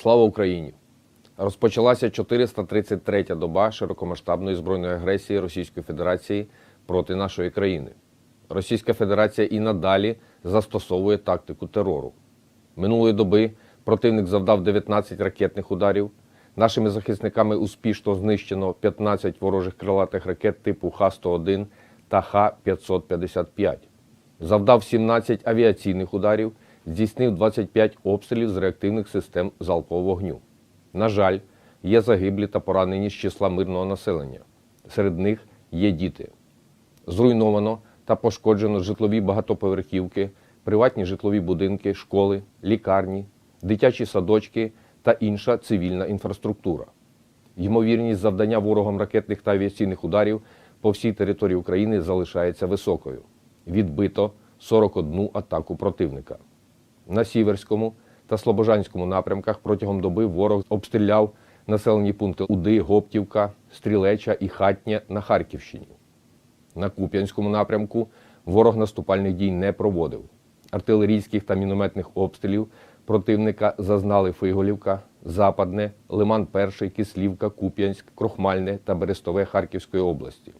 Слава Україні! Розпочалася 433-я доба широкомасштабної збройної агресії Російської Федерації проти нашої країни. Російська Федерація і надалі застосовує тактику терору. Минулої доби противник завдав 19 ракетних ударів. Нашими захисниками успішно знищено 15 ворожих крилатих ракет типу Х-101 та Х-555. Завдав 17 авіаційних ударів, здійснив 25 обстрілів з реактивних систем залпового вогню. На жаль, є загиблі та поранені з числа мирного населення. Серед них є діти. Зруйновано та пошкоджено житлові багатоповерхівки, приватні житлові будинки, школи, лікарні, дитячі садочки та інша цивільна інфраструктура. Ймовірність завдання ворогом ракетних та авіаційних ударів по всій території України залишається високою. Відбито 41 атаку противника. На Сіверському та Слобожанському напрямках протягом доби ворог обстріляв населені пункти Уди, Гоптівка, Стрілеча і Хатнє на Харківщині. На Куп'янському напрямку ворог наступальних дій не проводив. Артилерійських та мінометних обстрілів противника зазнали Фиголівка, Западне, Лиман 1, Кислівка, Куп'янськ, Крохмальне та Берестове Харківської області.